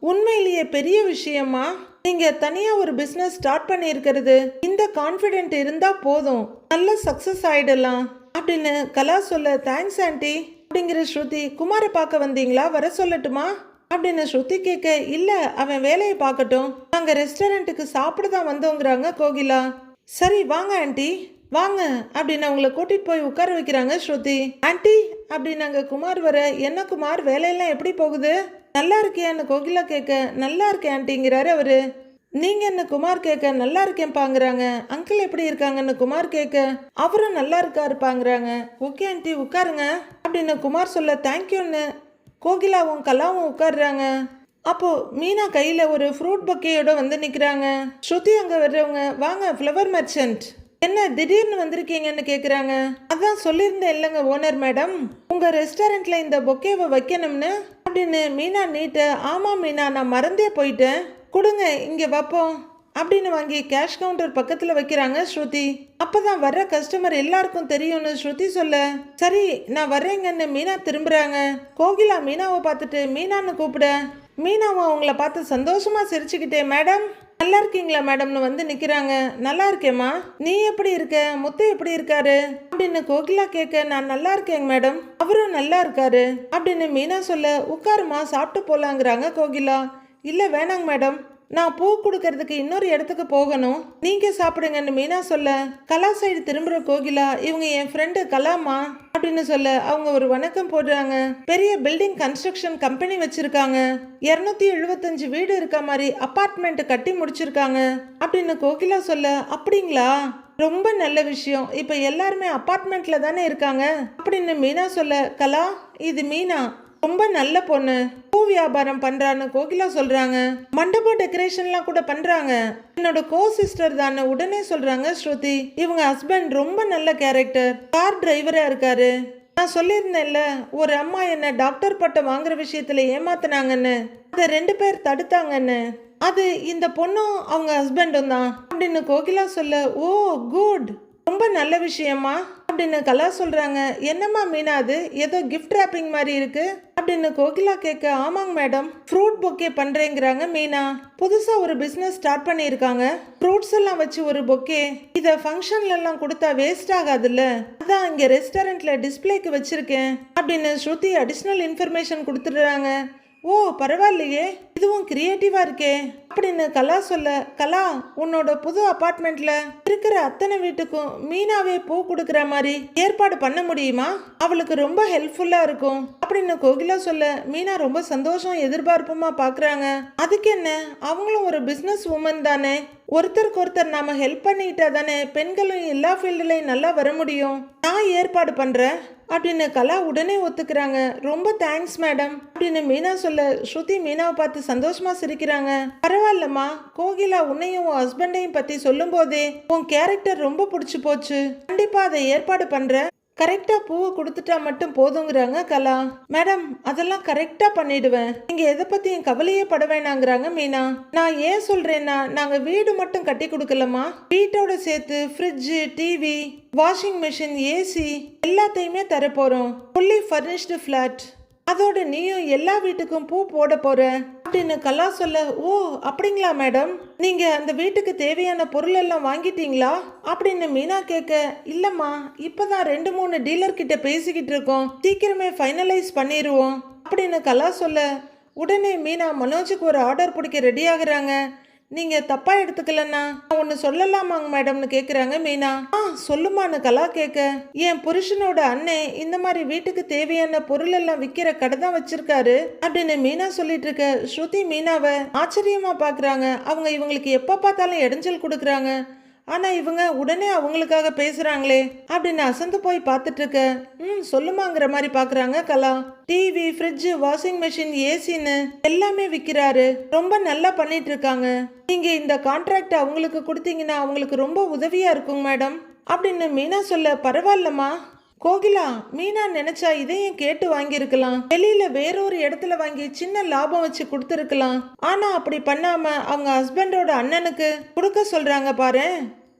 உண்மையிலேயே பெரிய விஷயமா? நீங்க தனியா ஒரு பிசினஸ் ஸ்டார்ட் பண்ணியிருக்கிறது. இந்த கான்ஃபிடென்ட் இருந்தா போதும். நல்ல சக்சஸ் ஆயிடலாம். அப்படின்னு கலா சொல்ல தேங்க்ஸ் ஆண்டி அப்படிங்கிற ஸ்ருதி குமாரை பார்க்க வந்தீங்களா? வர சொல்லட்டுமா? அப்படின்னு ஸ்ருதி கேட்க இல்ல அவன் வேலையை பார்க்கட்டும். நாங்க ரெஸ்டாரண்ட்டுக்கு சாப்பிட தான் வந்தோங்கிறாங்க கோகிலா. சரி வாங்க ஆண்டி வாங்க அப்படின்னு அவங்கள கூட்டிட்டு போய் உட்கார வைக்கிறாங்க ஸ்ருதி. ஆண்டி அப்படின்னு அங்க குமார் வர என்ன குமார் வேலையெல்லாம் எப்படி போகுது? நல்லா இருக்கியான்னு கோகிலா கேட்க நல்லா இருக்கேன் ஆண்டிங்கிறாரு அவரு. நீங்க என்ன குமார் கேட்க நல்லா இருக்கேன்பாங்கிறாங்க. அங்கிள் எப்படி இருக்காங்கன்னு குமார் கேட்க அவரும் நல்லா இருக்காருப்பாங்கிறாங்க. ஓகே ஆண்டி உட்காருங்க அப்படின்னு குமார் சொல்ல தேங்க்யூன்னு கோகிலாவும் கலாவும் உட்காருறாங்க. அப்போ மீனா கையில ஒரு ஃப்ரூட் பக்கையோட வந்து நிக்கிறாங்க. ஸ்ருதி அங்க வர்றவங்க வாங்க ஃப்ளவர் மர்ச்சன்ட் என்ன திடீர்னு வந்திருக்கீங்கன்னு கேட்குறாங்க அதான் சொல்லியிருந்தேன் இல்லைங்க ஓனர் மேடம். உங்கள் ரெஸ்டாரண்ட்டில் இந்த பொக்கேவை வைக்கணும்னு? அப்படின்னு மீனா நீட்ட ஆமாம் மீனா நான் மறந்தே போயிட்டேன். கொடுங்க இங்கே வைப்போம். அப்படின்னு வாங்கி கேஷ் கவுண்டர் பக்கத்தில் வைக்கிறாங்க ஸ்ருதி. அப்பதான் வர்ற கஸ்டமர் எல்லாருக்கும் தெரியும்னு ஸ்ருதி சொல்ல சரி நான் வர்றேங்கன்னு மீனா திரும்புகிறாங்க கோகிலா மீனாவை பார்த்துட்டு மீனான்னு கூப்பிட. மீனாவும் அவங்கள பார்த்து சந்தோஷமாக சிரிச்சுக்கிட்டே மேடம் நல்லா இருக்கீங்களா மேடம்னு வந்து நிக்கிறாங்க. நல்லா இருக்கேம்மா. நீ எப்படி இருக்க? முத்து எப்படி இருக்காரு? அப்படின்னு கோகிலா கேட்க நான் நல்லா இருக்கேங்க மேடம் அவரும் நல்லா இருக்காரு. அப்படின்னு மீனா சொல்ல உட்காருமா சாப்பிட்டு போலாங்கிறாங்க கோகிலா. இல்ல வேணாங்க மேடம் நான் பூ கொடுக்கறதுக்கு இன்னொரு இடத்துக்கு போகணும். நீங்க சாப்பிடுங்கன்னு மீனா சொல்ல கலா சைடு திரும்புற கோகிலா இவங்க என் ஃப்ரெண்டு கலாமா அப்படின்னு சொல்ல அவங்க ஒரு வணக்கம் போடுறாங்க. பெரிய பில்டிங் கன்ஸ்ட்ரக்ஷன் கம்பெனி வச்சிருக்காங்க. இருநூத்தி எழுபத்தஞ்சு வீடு இருக்க மாதிரி அப்பார்ட்மெண்ட் கட்டி முடிச்சிருக்காங்க. அப்படின்னு கோகிலா சொல்ல அப்படிங்களா? ரொம்ப நல்ல விஷயம். இப்போ எல்லாருமே அப்பார்ட்மெண்ட்ல தானே இருக்காங்க? அப்படின்னு மீனா சொல்ல கலா இது மீனா. ரொம்ப நல்ல பொண்ணு. பூ வியாபாரம் பண்றான்னு கோகிலா சொல்றாங்க. மண்டபம் டெக்கரேஷன்லாம் கூட பண்றாங்க. என்னோட கோ சிஸ்டர் தானே உடனே சொல்றாங்க ஸ்ருதி. இவங்க ஹஸ்பண்ட் ரொம்ப நல்ல கேரக்டர் கார் டிரைவரா இருக்காரு. நான் சொல்லியிருந்தேன்ல ஒரு அம்மா என்ன டாக்டர் பட்டம் வாங்குற விஷயத்துல ஏமாத்தினாங்கன்னு. அதை ரெண்டு பேர் தடுத்தாங்கன்னு. அது இந்த பொண்ணும் அவங்க ஹஸ்பண்டும் தான். அப்படின்னு கோகிலா சொல்ல ஓ குட் ரொம்ப நல்ல விஷயமா? அப்படின்னு கலா சொல்கிறாங்க என்னம்மா மீனா அது? ஏதோ கிஃப்ட் ராப்பிங் மாதிரி இருக்கு. அப்படின்னு கோகிலா கேட்க ஆமாங்க மேடம். ஃப்ரூட் பொக்கே பண்ணுறேங்கிறாங்க மீனா. புதுசாக ஒரு பிஸ்னஸ் ஸ்டார்ட் பண்ணியிருக்காங்க. ஃப்ரூட்ஸ் எல்லாம் வச்சு ஒரு பொக்கே இதை ஃபங்க்ஷன்லலாம் கொடுத்தா வேஸ்ட் ஆகாதுல்ல? அதான் இங்கே ரெஸ்டாரண்ட்டில் டிஸ்ப்ளேக்கு வச்சுருக்கேன். அப்படின்னு ஸ்ருதி அடிஷ்னல் இன்ஃபர்மேஷன் கொடுத்துடுறாங்க. ஓ பரவாயில்லையே. இதுவும் கிரியேட்டிவா இருக்கே. அப்படின்னு கலா சொல்ல கலா உன்னோட புது அபார்ட்மெண்ட்ல இருக்கிற அத்தனை வீட்டுக்கும் மீனாவே பூ கொடுக்கற மாதிரி ஏற்பாடு பண்ண முடியுமா? அவளுக்கு ரொம்ப ஹெல்ப்ஃபுல்லா இருக்கும். அப்படின்னு கோகிலா சொல்ல மீனா ரொம்ப சந்தோஷம் எதிர்பார்ப்புமா பாக்குறாங்க. அதுக்கு என்ன அவங்களும் ஒரு பிசினஸ் உமன் தானே. ஒருத்தருக்கு ஒருத்தர் நாம ஹெல்ப் பண்ணிக்கிட்டா தானே பெண்களும் எல்லா ஃபீல்டுலையும் நல்லா வர முடியும். நான் ஏற்பாடு பண்றேன். அப்படின்னு கலா உடனே ஒத்துக்கிறாங்க. ரொம்ப தேங்க்ஸ் மேடம் அப்படின்னு மீனா சொல்ல ஸ்ருதி மீனாவை பார்த்து சந்தோஷமா சிரிக்கிறாங்க. பரவாயில்லம்மா. கோகிலா உன்னையும் உன் ஹஸ்பண்டையும் பத்தி சொல்லும் போதே உன் கேரக்டர் ரொம்ப பிடிச்சு போச்சு. கண்டிப்பா அதை ஏற்பாடு பண்றேன். கரெக்டாக பூவை கொடுத்துட்டா மட்டும் போதுங்கிறாங்க கலா. மேடம் அதெல்லாம் கரெக்டாக பண்ணிடுவேன். நீங்கள் எதை பற்றியும் கவலையே பட வேணாங்கிறாங்க மீனா. நான் ஏன் சொல்கிறேன்னா நாங்கள் வீடு மட்டும் கட்டி கொடுக்கலமா வீட்டோட சேர்த்து fridge TV washing machine AC எல்லாத்தையுமே தரப்போகிறோம் ஃபுல்லி ஃபர்னிஷ்டு ஃப்ளாட் அதோட நீயும் எல்லா வீட்டுக்கும் பூ போட போகிற அப்படின்னு கலா சொல்ல ஓ அப்படிங்களா மேடம்? நீங்க அந்த வீட்டுக்கு தேவையான பொருள் எல்லாம் வாங்கிட்டீங்களா? அப்படின்னு மீனா கேட்க இல்லம்மா இப்பதான் ரெண்டு மூணு டீலர் கிட்ட பேசிக்கிட்டு இருக்கோம். சீக்கிரமே ஃபைனலைஸ் பண்ணிடுவோம் அப்படின்னு கலா சொல்ல உடனே மீனா மனோஜுக்கு ஒரு ஆர்டர் பிடிக்க ரெடி ஆகுறாங்க. நீங்கள் தப்பாக எடுத்துக்கலண்ணா. நான் ஒன்று சொல்லலாமாங்க மேடம்னு கேட்குறாங்க மீனா. ஆ சொல்லுமான்னு கலா கேட்க என் புருஷனோட அண்ணன் இந்த மாதிரி வீட்டுக்கு தேவையான பொருள் எல்லாம் விற்கிற கடை தான் வச்சிருக்காரு அப்படின்னு மீனா சொல்லிட்டு இருக்க. ஸ்ருதி மீனாவை ஆச்சரியமாக பார்க்குறாங்க அவங்க இவங்களுக்கு எப்போ பார்த்தாலும் இடைஞ்சல் கொடுக்குறாங்க. ஆனால் இவங்க உடனே அவங்களுக்காக பேசுகிறாங்களே அப்படின்னு அசந்து போய் பார்த்துட்டு இருக்க ம் சொல்லுமாங்கிற மாதிரி பார்க்குறாங்க Kala. TV fridge washing machine ஏசின்னு எல்லாமே விற்கிறாரு ரொம்ப நல்லா பண்ணிட்டு இருக்காங்க நீங்கள் இந்த கான்ட்ராக்ட் அவங்களுக்கு கொடுத்தீங்கன்னா அவங்களுக்கு ரொம்ப உதவியாக இருக்குங்க மேடம். அப்படின்னு மீனா சொல்ல பரவாயில்லம்மா. கோகிலா மீனா நினைச்சா இதையும் கேட்டு வாங்கியிருக்கலாம். வெளியில வேறொரு இடத்துல வாங்கி சின்ன லாபம் வச்சு கொடுத்துருக்கலாம். ஆனா அப்படி பண்ணாம அவங்க ஹஸ்பண்டோட அண்ணனுக்கு கொடுக்க சொல்றாங்க பாரு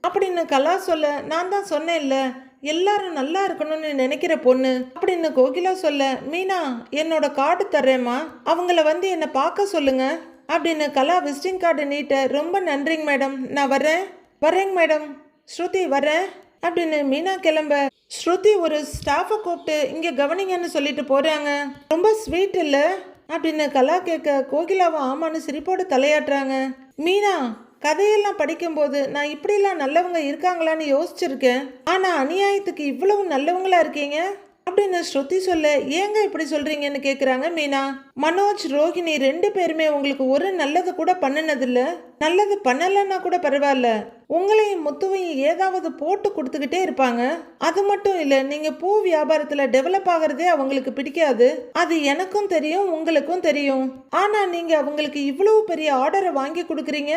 அப்படின்னு கலா சொல்ல நான் தான் சொன்னேன்ல எல்லாரும் நல்லா இருக்கணும்னு நினைக்கிற பொண்ணு அப்படின்னு கோகிலா சொல்ல மீனா என்னோட கார்டு தர்றேம்மா அவங்கள வந்து என்னை பார்க்க சொல்லுங்க அப்படின்னு கலா விசிட்டிங் கார்டு நீட்ட ரொம்ப நன்றிங்க மேடம் நான் வரேன் வரேங்க மேடம் ஸ்ருதி வரேன் அப்படின்னு மீனா கிளம்ப ஸ்ருதி ஒரு ஸ்டாஃபை கூப்பிட்டு இங்கே கவனிங்கன்னு சொல்லிட்டு போகிறாங்க ரொம்ப ஸ்வீட் இல்லை? அப்படின்னு கலா கேட்க கோகிலாவும் ஆமான்னு சிரிப்போடு தலையாட்டுறாங்க. மீனா கதையெல்லாம் படிக்கும்போது நான் இப்படிலாம் நல்லவங்க இருக்காங்களான்னு யோசிச்சிருக்கேன். ஆனால் அநியாயத்துக்கு இவ்வளவு நல்லவங்களா இருக்கீங்க? அப்படின்னு ஸ்ருதி சொல்ல ஏங்க இப்படி சொல்றீங்கன்னு கேக்குறாங்க மீனா. மனோஜ் ரோஹிணி ரெண்டு பேருமே உங்களுக்கு ஒரு நல்லது கூட பண்ணினதில்ல. நல்லது பண்ணலன்னா கூட பரவாயில்ல. உங்களையும் முத்துவையும் ஏதாவது போட்டு கொடுத்துக்கிட்டே இருப்பாங்க. அது மட்டும் இல்ல நீங்க பூ வியாபாரத்துல டெவலப் ஆகிறதே அவங்களுக்கு பிடிக்காது. அது எனக்கும் தெரியும் உங்களுக்கும் தெரியும். ஆனா நீங்க அவங்களுக்கு இவ்வளவு பெரிய ஆர்டரை வாங்கி கொடுக்குறீங்க?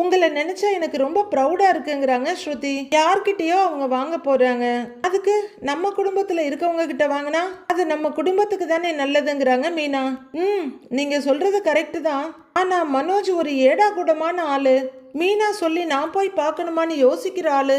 உங்களை நினைச்சா எனக்கு ரொம்ப ப்ரௌடா இருக்குங்கிறாங்க ஸ்ருதி. யார்கிட்டயோ அவங்க வாங்க போறாங்க. அதுக்கு நம்ம குடும்பத்துல இருக்கவங்க கிட்ட வாங்கினா அது நம்ம குடும்பத்துக்கு தானே நல்லதுங்கிறாங்க மீனா. ம் நீங்க சொல்றது கரெக்டு தான். ஆனா மனோஜ் ஒரு ஏடா கூடமான ஆளு. மீனா சொல்லி நான் போய் பார்க்கணுமான்னு யோசிக்கிற ஆளு.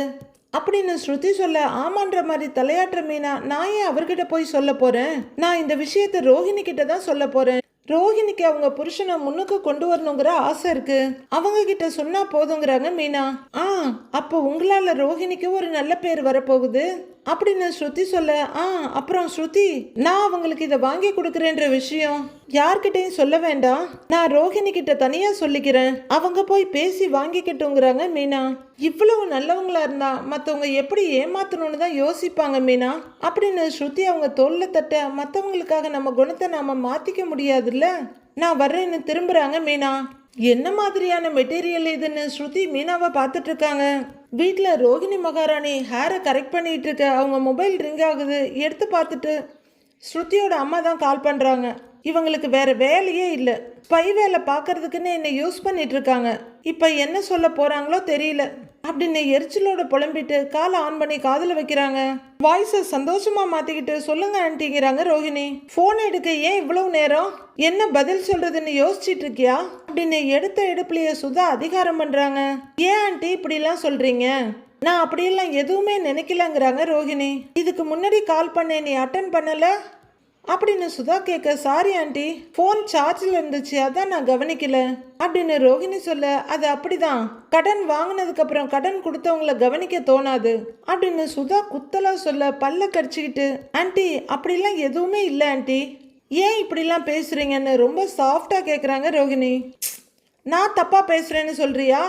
அப்படின்னு ஸ்ருதி சொல்ல ஆமான்ற மாதிரி தலையாட்டுற மீனா நான் ஏன் அவர்கிட்ட போய் சொல்ல போறேன்? நான் இந்த விஷயத்தை ரோஹிணி கிட்ட தான் சொல்ல போறேன். ரோஹிணிக்கு அவங்க புருஷனை முன்னுக்கு கொண்டு வரணுங்கிற ஆசை இருக்கு. அவங்க கிட்ட சொன்னா போதுங்கிறாங்க மீனா. ஆ அப்போ உங்களால ரோஹிணிக்கு ஒரு நல்ல பேர் வரப்போகுது? அப்படின்னு ஸ்ருதி சொல்ல ஆ அப்புறம் ஸ்ருதி நான் அவங்களுக்கு இதை வாங்கி கொடுக்குறேன்ற விஷயம் யார்கிட்டையும் சொல்ல வேண்டாம். நான் ரோஹிணி கிட்ட தனியா சொல்லிக்கிறேன். அவங்க போய் பேசி வாங்கிக்கிட்டுங்கிறாங்க மீனா. இவ்வளவு நல்லவங்களா இருந்தா மற்றவங்க எப்படி ஏமாத்தணும்னு தான் யோசிப்பாங்க மீனா. அப்படின்னு ஸ்ருதி அவங்க தோல்ல தட்ட மற்றவங்களுக்காக நம்ம குணத்தை நாம மாத்திக்க முடியாதுல்ல? நான் வர்றேன்னு திரும்புறாங்க மீனா. என்ன மாதிரியான மெட்டீரியல் இதுன்னு ஸ்ருதி மீனாவை பார்த்துட்டு இருக்காங்க. வீட்டில் ரோகிணி மகாராணி ஹேரை கரெக்ட் பண்ணிட்டு இருக்க அவங்க மொபைல் ரிங் ஆகுது எடுத்து பார்த்துட்டு ஸ்ருதியோட அம்மா தான் கால் பண்ணுறாங்க இவங்களுக்கு வேற வேலையே இல்லை. பை வேலை பார்க்கறதுக்குன்னு என்னை யூஸ் பண்ணிட்டு இருக்காங்க. இப்போ என்ன சொல்ல போகிறாங்களோ தெரியல. அப்படின்னு எரிச்சலோட புலம்பிட்டு காலை ஆன் பண்ணி காதில் வைக்கிறாங்க. வாய்ஸை சந்தோஷமாக மாற்றிக்கிட்டு சொல்லுங்க ஆன்ட்டிங்கிறாங்க ரோஹிணி. ஃபோன் எடுக்க ஏன் இவ்வளவு நேரம்? என்ன பதில் சொல்றதுன்னு யோசிச்சிட்டு இருக்கியா? அப்படின்னு எடுத்த எடுப்புலையே சுதா அதிகாரம் பண்ணுறாங்க ஏன் ஆன்ட்டி இப்படிலாம் சொல்கிறீங்க நான் அப்படியெல்லாம் எதுவுமே நினைக்கலங்கிறாங்க ரோஹிணி. இதுக்கு முன்னாடி கால் பண்ணேன் நீ அட்டன் பண்ணலை? அப்படின்னு சுதா கேட்க சாரி ஆண்டி ஃபோன் சார்ஜில் இருந்துச்சு அதான் நான் கவனிக்கல அப்படின்னு ரோஹிணி சொல்ல அது அப்படிதான் கடன் வாங்கினதுக்கு அப்புறம் கடன் கொடுத்தவங்கள கவனிக்க தோணாது அப்படின்னு சுதா குத்தலா சொல்ல பல்ல கடிச்சுக்கிட்டு ஆண்டி அப்படிலாம் எதுவுமே இல்லை ஆண்டி ஏன் இப்படிலாம் பேசுறீங்கன்னு ரொம்ப சாஃப்டா கேட்குறாங்க ரோஹிணி. நான் தப்பா பேசுறேன்னு சொல்றியா?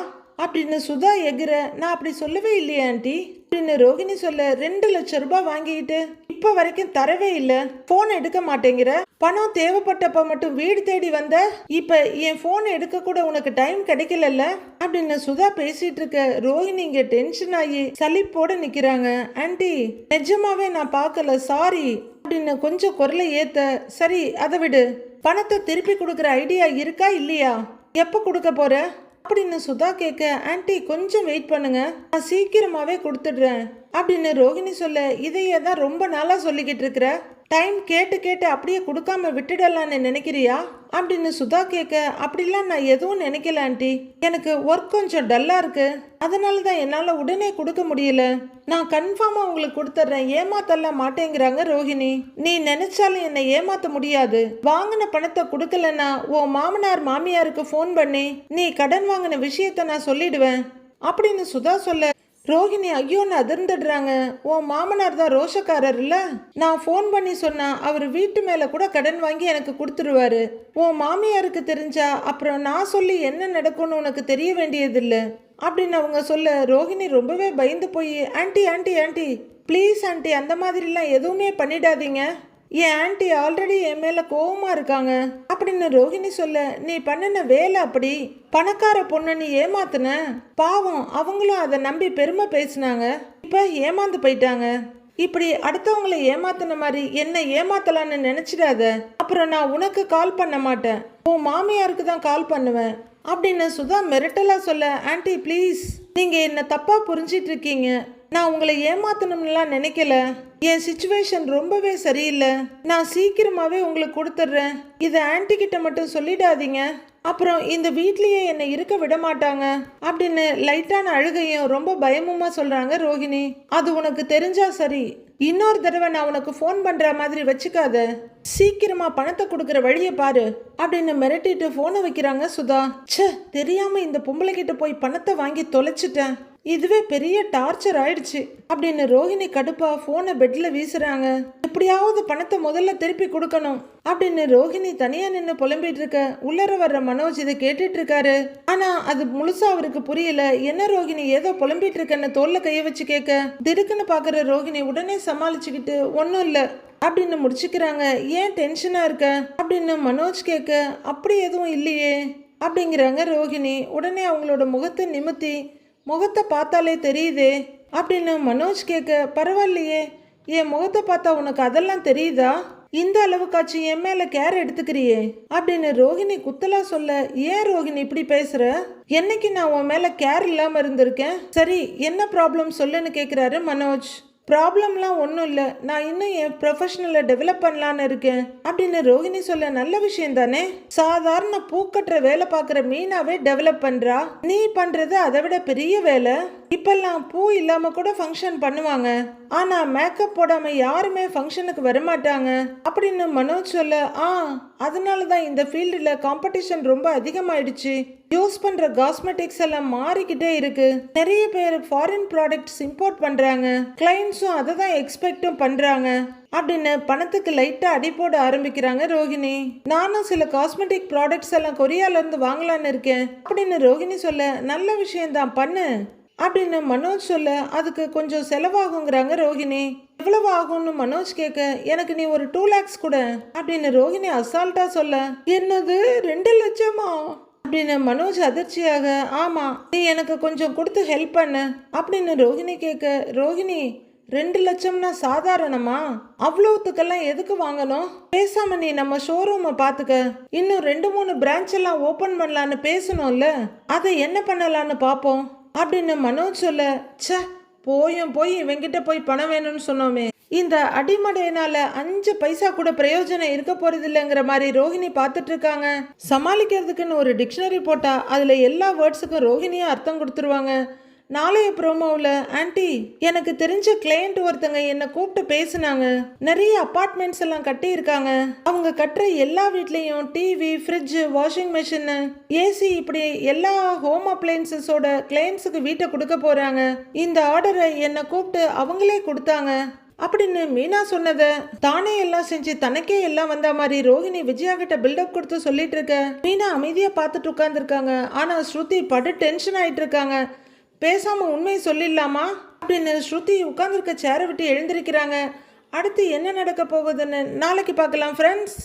அப்படின்னு சுதா எகிற நான் அப்படி சொல்லவே இல்லையே ஆண்டி. அப்படின்னு ரோகிணி சொல்ல ரெண்டு லட்சம் ரூபாய் வாங்கிட்டு இப்போ வரைக்கும் தரவே இல்லை. போன் எடுக்க மாட்டேங்கிற. பணம் தேவைப்பட்டப்ப மட்டும் வீடு தேடி வந்த. இப்ப என் போன் எடுக்க கூட உனக்கு டைம் கிடைக்கலல்ல? அப்படின்னு சுதா பேசிட்டு இருக்க ரோஹிணி இங்க டென்ஷன் ஆகி சலிப்போட நிக்கிறாங்க. ஆண்டி நிஜமாவே நான் பார்க்கல சாரி அப்படின்னு கொஞ்சம் குரலை ஏத்த சரி அதை விடு. பணத்தை திருப்பி கொடுக்குற ஐடியா இருக்கா இல்லையா? எப்போ கொடுக்க போற? அப்படின்னு சுதா கேட்க ஆன்ட்டி கொஞ்சம் வெயிட் பண்ணுங்க. நான் சீக்கிரமாவே கொடுத்துடுறேன். அப்படின்னு ரோகிணி சொல்ல இதையே தான் ரொம்ப நாளாக சொல்லிக்கிட்டு இருக்கிற? டைம் கேட்டு கேட்டு அப்படியே கொடுக்காம விட்டுடலான்னு நினைக்கிறியா? அப்படின்னு சுதா கேட்க அப்படிலாம் நான் எதுவும் நினைக்கல ஆண்டி. எனக்கு ஒர்க் கொஞ்சம் டல்லாக இருக்கு. அதனால தான் என்னால் உடனே கொடுக்க முடியல. நான் கன்ஃபார்மாக உங்களுக்கு கொடுத்துட்றேன் ஏமாத்தலாம் மாட்டேங்கிறாங்க ரோஹிணி நீ நினைச்சாலும் என்னை ஏமாத்த முடியாது. வாங்கின பணத்தை கொடுக்கலன்னா உன் மாமனார் மாமியாருக்கு ஃபோன் பண்ணி நீ கடன் வாங்கின விஷயத்த நான் சொல்லிடுவேன். அப்படின்னு சுதா சொல்ல ரோஹிணி ஐயோன்னு அதிர்ந்துடுறாங்க. உன் மாமனார் தான் ரோஷக்காரர் இல்லை? நான் ஃபோன் பண்ணி சொன்னா அவர் வீட்டு மேலே கூட கடன் வாங்கி எனக்கு கொடுத்துருவாரு. உன் மாமியாருக்கு தெரிஞ்சா அப்புறம் நான் சொல்லி என்ன நடக்கும்னு உனக்கு தெரிய வேண்டியதில்லை. அப்படின்னு அவங்க சொல்ல ரோஹிணி ரொம்பவே பயந்து போய் aunty aunty aunty please aunty அந்த மாதிரிலாம் எதுவுமே பண்ணிடாதீங்க. என் ஆண்டி ஆல்ரெடி என் மேல கோவமா இருக்காங்க. அப்படின்னு ரோஹிணி சொல்ல நீ பண்ணின வேலை அப்படி. பணக்கார பொண்ணு நீ ஏமாத்துன? பாவம் அவங்களும் அதை நம்பி பெருமை பேசினாங்க. இப்ப ஏமாந்து போயிட்டாங்க. இப்படி அடுத்தவங்களை ஏமாத்தின மாதிரி என்ன ஏமாத்தலான்னு நினைச்சிடாத. அப்புறம் நான் உனக்கு கால் பண்ண மாட்டேன். உன் மாமியாருக்கு தான் கால் பண்ணுவேன். அப்படின்னு சுதா மிரட்டலா சொல்ல ஆன்ட்டி ப்ளீஸ் நீங்க என்ன தப்பா புரிஞ்சிட்டு இருக்கீங்க. நான் உங்களை ஏமாத்தணும்லாம் நினைக்கல. என் சுச்சுவேஷன் ரொம்பவே சரியில்லை. நான் சீக்கிரமாவே உங்களுக்கு கொடுத்துட்றேன். இதை ஆன்டி கிட்ட மட்டும் சொல்லிடாதீங்க. அப்புறம் இந்த வீட்லேயே என்னை இருக்க விட மாட்டாங்க. அப்படின்னு லைட்டான அழுகையும் ரொம்ப பயமுமா சொல்றாங்க ரோஹிணி. அது உனக்கு தெரிஞ்சா சரி. இன்னொரு தடவை நான் உனக்கு ஃபோன் பண்ணுற மாதிரி வச்சுக்காத. சீக்கிரமா பணத்தை கொடுக்குற வழியை பாரு. அப்படின்னு மிரட்டிட்டு ஃபோனை வைக்கிறாங்க சுதா. ச்சே தெரியாம இந்த பொம்பளை கிட்ட போய் பணத்தை வாங்கி தொலைச்சிட்டேன். இதுவே பெரிய டார்ச்சர் ஆயிடுச்சு. அப்படின்னு ரோஹிணி கடுப்பா போனை பெட்ல வீசுறாங்க. எப்படியாவது பணத்தை முதல்ல திருப்பி கொடுக்கணும். அப்படின்னு ரோஹிணி தனியா நின்று புலம்பிட்டு இருக்க. உள்ளர வர்ற மனோஜ் இதை கேட்டுட்டு இருக்காரு. ஆனா அது முழுசா அவருக்கு புரியல. என்ன ரோஹிணி ஏதோ புலம்பிட்டு இருக்கன்னு தோல்ல கைய வச்சு கேட்க. திடுக்குன்னு பாக்குற ரோஹிணி உடனே சமாளிச்சுக்கிட்டு ஒன்றும் இல்லை. அப்படின்னு முடிச்சுக்கிறாங்க. ஏன் டென்ஷனா இருக்க? அப்படின்னு மனோஜ் கேட்க. அப்படி எதுவும் இல்லையே. அப்படிங்கிறாங்க ரோஹிணி. உடனே அவங்களோட முகத்தை நிமித்தி முகத்தை பார்த்தாலே தெரியுதே அப்படின்னு மனோஜ் கேட்க பரவாயில்லையே. என் முகத்தை பார்த்தா உனக்கு அதெல்லாம் தெரியுதா? இந்த அளவுக்காச்சும் என் மேல கேர் எடுத்துக்கிறியே. அப்படின்னு ரோஹிணி குத்தலா சொல்ல ஏன் ரோஹிணி இப்படி பேசுற? என்னைக்கு நான் உன் மேல கேர் இல்லாம இருந்திருக்கேன்? சரி என்ன ப்ராப்ளம் சொல்லுன்னு கேக்குறாரு மனோஜ். ப்ராப்ளம்லாம் ஒன்றும் இல்லை. நான் இன்னும் என் ப்ரொஃபஷனலை டெவலப் பண்ணலான்னு இருக்கேன். அப்படின்னு ரோஹிணி சொல்ல நல்ல விஷயம் தானே? சாதாரண பூக்கட்டுற வேலை பார்க்குற மீனாவே டெவலப் பண்ணுறா நீ பண்ணுறது அதை விட பெரிய வேலை. இப்பெல்லாம் பூ இல்லாமல் கூட ஃபங்க்ஷன் பண்ணுவாங்க. ஆனால் மேக்கப் போடாமல் யாருமே ஃபங்க்ஷனுக்கு வரமாட்டாங்க. அப்படின்னு மனோஜ் சொல்ல ஆ அதனால தான் இந்த ஃபீல்டில் காம்படிஷன் ரொம்ப அதிகமாயிடுச்சு. யூஸ் பண்ணுற காஸ்மெட்டிக்ஸ் எல்லாம் மாறிக்கிட்டே இருக்கு. நிறைய பேர் ஃபாரின் ப்ராடக்ட்ஸ் இம்போர்ட் பண்ணுறாங்க கிளைண்ட்ஸும் அதை தான் எக்ஸ்பெக்டும் பண்ணுறாங்க அப்படின்னு பணத்துக்கு லைட்டாக அடி போட ஆரம்பிக்கிறாங்க ரோஹிணி. நானும் சில காஸ்மெட்டிக் ப்ராடக்ட்ஸ் எல்லாம் கொரியால வாங்கலான்னு இருக்கேன். அப்படின்னு ரோஹிணி சொல்ல நல்ல விஷயம்தான் பண்ணு. அப்படின்னு மனோஜ் சொல்ல அதுக்கு கொஞ்சம் செலவாகுங்கிறாங்க ரோகிணி எவ்வளவு ஆகும்னு மனோஜ் கேட்க எனக்கு நீ ஒரு டூ லேக்ஸ் கூட அப்படின்னு ரோகிணி அசால்ட்டா சொல்ல என்னது ரெண்டு லட்சமா? அப்படின்னு மனோஜ் அதிர்ச்சியாக ஆமா நீ எனக்கு கொஞ்சம் கொடுத்து ஹெல்ப் பண்ணு அப்படின்னு ரோஹிணி கேட்க ரோகிணி ரெண்டு லட்சம்னா சாதாரணமா? அவ்வளோத்துக்கெல்லாம் எதுக்கு வாங்கணும்? பேசாம நீ நம்ம ஷோரூமை பார்த்துக்க இன்னும் ரெண்டு மூணு பிரான்ச் எல்லாம் ஓப்பன் பண்ணலான்னு பேசணும்ல அதை என்ன பண்ணலான்னு பார்ப்போம் அப்படின்னு மனோஜ் சொல்ல ச போயும் போய் இவங்கிட்ட போய் பணம் வேணும்னு சொன்னோமே. இந்த அடிமடையினால அஞ்சு பைசா கூட பிரயோஜனம் இருக்க போறது இல்லைங்கிற மாதிரி ரோஹிணி பார்த்துட்டு இருக்காங்க. சமாளிக்கிறதுக்குன்னு ஒரு டிக்ஷனரி போட்டா அதுல எல்லா வேர்ட்ஸுக்கும் ரோஹிணியே அர்த்தம் கொடுத்துருவாங்க. நாளைய ப்ரோமோவில் ஆன்ட்டி எனக்கு தெரிஞ்ச கிளையண்ட் ஒருத்தங்க என்னை கூப்பிட்டு பேசுனாங்க. நிறைய அப்பார்ட்மெண்ட்ஸ் எல்லாம் கட்டியிருக்காங்க. அவங்க கட்டுற எல்லா வீட்லேயும் TV fridge washing machine AC இப்படி எல்லா ஹோம் அப்ளையன்சஸோட கிளையண்ட்ஸுக்கு வீட்டை கொடுக்க போகிறாங்க இந்த ஆர்டரை என்னை கூப்பிட்டு அவங்களே கொடுத்தாங்க. அப்படின்னு மீனா சொன்னதை தானே எல்லாம் செஞ்சு தனக்கே எல்லாம் வந்த மாதிரி ரோஹிணி விஜயா கிட்ட பில்டப் கொடுத்து சொல்லிட்டு இருக்க. மீனா அமைதியா பார்த்துட்டு உட்காந்துருக்காங்க ஆனா ஸ்ருதி படு டென்ஷன் ஆயிட்டு இருக்காங்க. பேசாம உண்மையை சொல்லிடலாமா? அப்படின்னு ஸ்ருதி உட்காந்துருக்க சேரை விட்டு எழுந்திருக்கிறாங்க. அடுத்து என்ன நடக்க போகுதுன்னு நாளைக்கு பார்க்கலாம் ஃப்ரெண்ட்ஸ்